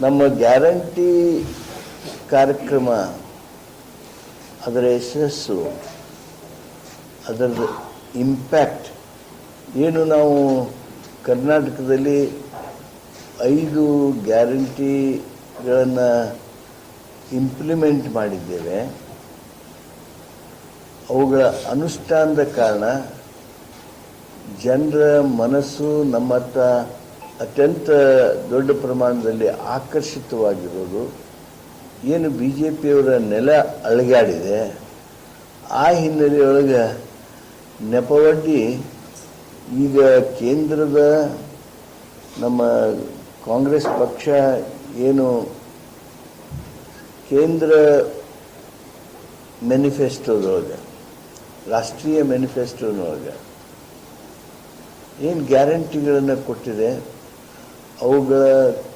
ನಮ್ಮ ಗ್ಯಾರಂಟಿ ಕಾರ್ಯಕ್ರಮ, ಅದರ ಯಶಸ್ಸು ಅದರ ಇಂಪ್ಯಾಕ್ಟ್ ಏನು ನಾವು ಕರ್ನಾಟಕದಲ್ಲಿ ಐದು ಗ್ಯಾರಂಟಿಗಳನ್ನು ಇಂಪ್ಲಿಮೆಂಟ್ ಮಾಡಿದ್ದೇವೆ. ಅವುಗಳ ಅನುಷ್ಠಾನದ ಕಾರಣ ಜನರ ಮನಸ್ಸು ನಮ್ಮತ್ತ ಅತ್ಯಂತ ದೊಡ್ಡ ಪ್ರಮಾಣದಲ್ಲಿ ಆಕರ್ಷಿತವಾಗಿರೋದು ಏನು ಬಿ ಜೆ ಪಿಯವರ ನೆಲ ಅಳಗಾಡಿದೆ, ಆ ಹಿನ್ನೆಲೆಯೊಳಗೆ ನೆಪವಡ್ಡಿ ಈಗ ಕೇಂದ್ರದ ನಮ್ಮ ಕಾಂಗ್ರೆಸ್ ಪಕ್ಷ ಏನು ಕೇಂದ್ರ ಮ್ಯಾನಿಫೆಸ್ಟೋದೊಳಗೆ, ರಾಷ್ಟ್ರೀಯ ಮ್ಯಾನಿಫೆಸ್ಟೋನೊಳಗೆ ಏನು ಗ್ಯಾರಂಟಿಗಳನ್ನು ಕೊಟ್ಟಿದೆ ಅವುಗಳ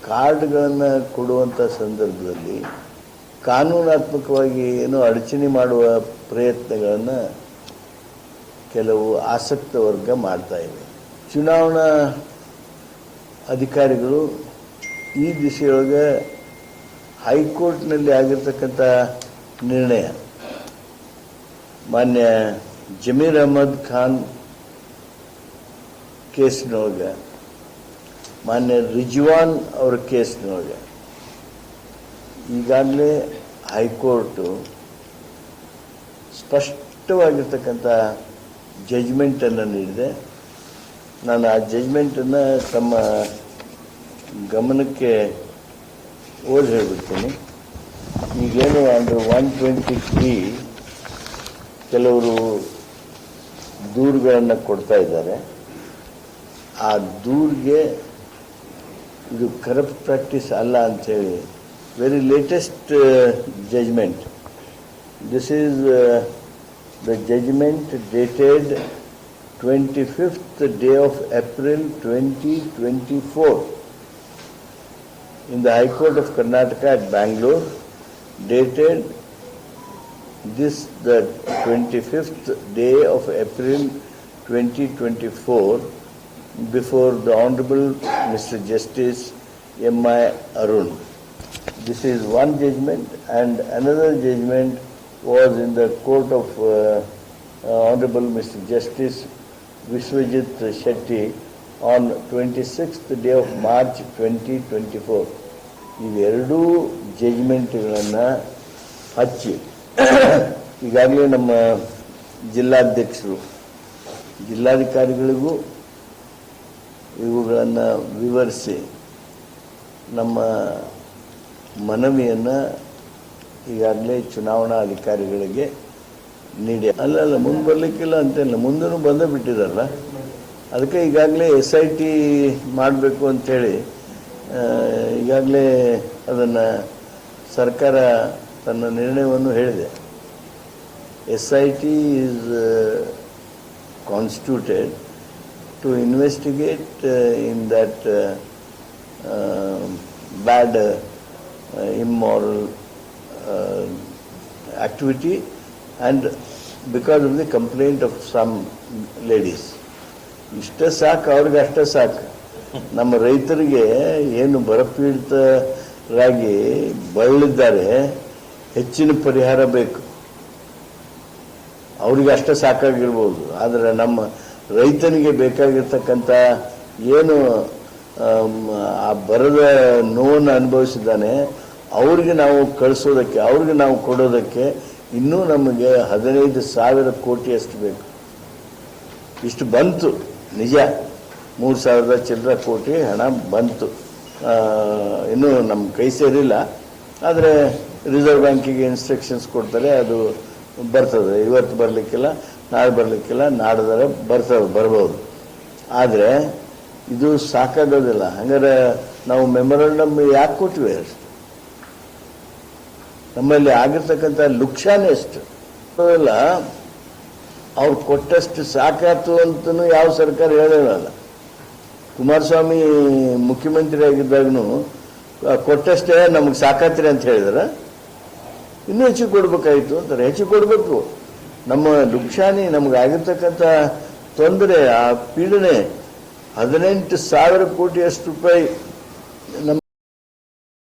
ಕಾರ್ಡ್ಗಳನ್ನು ಕೊಡುವಂಥ ಸಂದರ್ಭದಲ್ಲಿ ಕಾನೂನಾತ್ಮಕವಾಗಿ ಏನೋ ಅಡಚಣೆ ಮಾಡುವ ಪ್ರಯತ್ನಗಳನ್ನು ಕೆಲವು ಆಸಕ್ತ ವರ್ಗ ಮಾಡ್ತಾ ಇವೆ ಚುನಾವಣಾ ಅಧಿಕಾರಿಗಳು ಈ ದಿಸೆಯೊಳಗೆ ಹೈಕೋರ್ಟ್ನಲ್ಲಿ ಆಗಿರ್ತಕ್ಕಂಥ ನಿರ್ಣಯ. ಮಾನ್ಯ ಜಮೀರ್ ಅಹಮದ್ ಖಾನ್ ಕೇಸ್ನೊಳಗೆ ಮಾನ್ಯ ರಿಜ್ವಾನ್ ಅವರ ಕೇಸ್ನೊಳಗೆ ಈಗಾಗಲೇ ಹೈಕೋರ್ಟು ಸ್ಪಷ್ಟವಾಗಿರ್ತಕ್ಕಂಥ ಜಜ್ಮೆಂಟನ್ನು ನೀಡಿದೆ. ನಾನು ಆ ಜಜ್ಮೆಂಟನ್ನು ತಮ್ಮ ಗಮನಕ್ಕೆ ಓದಿ ಹೇಳ್ಬಿಡ್ತೀನಿ. ಈಗೇನು ಅಂದರೆ ಒನ್ ಟ್ವೆಂಟಿ ತ್ರೀ ಕೆಲವರು ದೂರುಗಳನ್ನು ಕೊಡ್ತಾ ಇದ್ದಾರೆ. ಆ ದೂರಿಗೆ ಇದು ಕರಪ್ಟ್ ಪ್ರಾಕ್ಟೀಸ್ ಅಲ್ಲ ಅಂಥೇಳಿ very latest judgement this is the judgement dated twenty fifth day of April twenty twenty four in the High Court of Karnataka at Bangalore, dated this the 25th day of April 2024, before the Honorable Mr. Justice M.I. Arun. This is one judgment, and another judgment was in the court of uh, uh, Honorable Mr. Justice Vishwajit Shetty on 26th day of March 2024. ಇವೆರಡೂ ಜಜ್ಮೆಂಟ್ಗಳನ್ನು ಹಚ್ಚಿ ಈಗಾಗಲೇ ನಮ್ಮ ಜಿಲ್ಲಾಧ್ಯಕ್ಷರು ಜಿಲ್ಲಾಧಿಕಾರಿಗಳಿಗೂ ಇವುಗಳನ್ನು ವಿವರಿಸಿ ನಮ್ಮ ಮನವಿಯನ್ನು ಈಗಾಗಲೇ ಚುನಾವಣಾ ಅಧಿಕಾರಿಗಳಿಗೆ ನೀಡಿ. ಅಲ್ಲ ಅಲ್ಲ, ಮುಂದೆ ಬರಲಿಕ್ಕಿಲ್ಲ ಅಂತೇನಿಲ್ಲ. ಮುಂದೂ ಬಂದೇ ಬಿಟ್ಟಿದಾರಲ್ಲ. ಅದಕ್ಕೆ ಈಗಾಗಲೇ ಎಸ್ ಐ ಟಿ ಮಾಡಬೇಕು ಅಂಥೇಳಿ ಈಗಾಗಲೇ ಅದನ್ನು ಸರ್ಕಾರ ತನ್ನ ನಿರ್ಣಯವನ್ನು ಹೇಳಿದೆ. S I T is constituted to investigate in that bad immoral uh, activity and because of the complaint of some ladies. ಇಷ್ಟೇ ಸಾಕು ಅವ್ರಿಗೆ ಅಷ್ಟೇ ಸಾಕು. ನಮ್ಮ ರೈತರಿಗೆ ಏನು ಬರಪೀಡಿತರಾಗಿ ಬಳಲಿದ್ದಾರೆ ಹೆಚ್ಚಿನ ಪರಿಹಾರ ಬೇಕು. ಅವ್ರಿಗೆ ಅಷ್ಟೇ ಸಾಕಾಗಿರ್ಬೋದು. ಆದರೆ ನಮ್ಮ ರೈತನಿಗೆ ಬೇಕಾಗಿರ್ತಕ್ಕಂಥ ಏನು ಆ ಬರದ ನೋವನ್ನು ಅನುಭವಿಸಿದ್ದಾನೆ, ಅವ್ರಿಗೆ ನಾವು ಕಳಿಸೋದಕ್ಕೆ, ಅವ್ರಿಗೆ ನಾವು ಕೊಡೋದಕ್ಕೆ ಇನ್ನೂ ನಮಗೆ ಹದಿನೈದು ಸಾವಿರ ಕೋಟಿಯಷ್ಟು ಬೇಕು. ಇಷ್ಟು ಬಂತು, ನಿಜ. ಮೂರು ಸಾವಿರದ ಚಿಲ್ಲರ ಕೋಟಿ ಹಣ ಬಂತು. ಇನ್ನೂ ನಮ್ಮ ಕೈ ಸೇರಿಲ್ಲ. ಆದರೆ ರಿಸರ್ವ್ ಬ್ಯಾಂಕಿಗೆ ಇನ್ಸ್ಟ್ರಕ್ಷನ್ಸ್ ಕೊಡ್ತಾರೆ, ಅದು ಬರ್ತದೆ. ಇವತ್ತು ಬರಲಿಕ್ಕಿಲ್ಲ. ನಾಳೆ ಬರಲಿಕ್ಕಿಲ್ಲ ನಾಡಿದ್ರೆ ಬರ್ತಾರೆ ಬರ್ಬೋದು. ಆದರೆ ಇದು ಸಾಕಾಗೋದಿಲ್ಲ. ಹಂಗಾರೆ ನಾವು ಮೆಮೊರಂಡಮ್ ಯಾಕೆ ಕೊಟ್ವಿ ಅಷ್ಟು? ನಮ್ಮಲ್ಲಿ ಆಗಿರ್ತಕ್ಕಂಥ ಲುಕ್ಷಾನ ಎಷ್ಟು ಅಲ್ಲ ಅವ್ರು ಕೊಟ್ಟಷ್ಟು ಸಾಕಾಯ್ತು ಅಂತನೂ ಯಾವ ಸರ್ಕಾರ ಹೇಳಲ್ಲ ಕುಮಾರಸ್ವಾಮಿ ಮುಖ್ಯಮಂತ್ರಿ ಆಗಿದ್ದಾಗೂ ಕೊಟ್ಟಷ್ಟೇ ನಮಗೆ ಸಾಕಾತ್ರಿ ಅಂತ ಹೇಳಿದ್ರೆ, ಇನ್ನೂ ಹೆಚ್ಚಿಗೆ ಕೊಡ್ಬೇಕಾಯ್ತು, ಅಂತಾರೆ. ಹೆಚ್ಚಿಗೆ ಕೊಡಬೇಕು. ನಮ್ಮ ಲುಕ್ಷಾನಿ ನಮಗಾಗಿರ್ತಕ್ಕಂಥ ತೊಂದರೆ ಆ ಪೀಡನೆ ಹದಿನೆಂಟು ಸಾವಿರ ಕೋಟಿಯಷ್ಟು ರೂಪಾಯಿ ನಮ್ಮ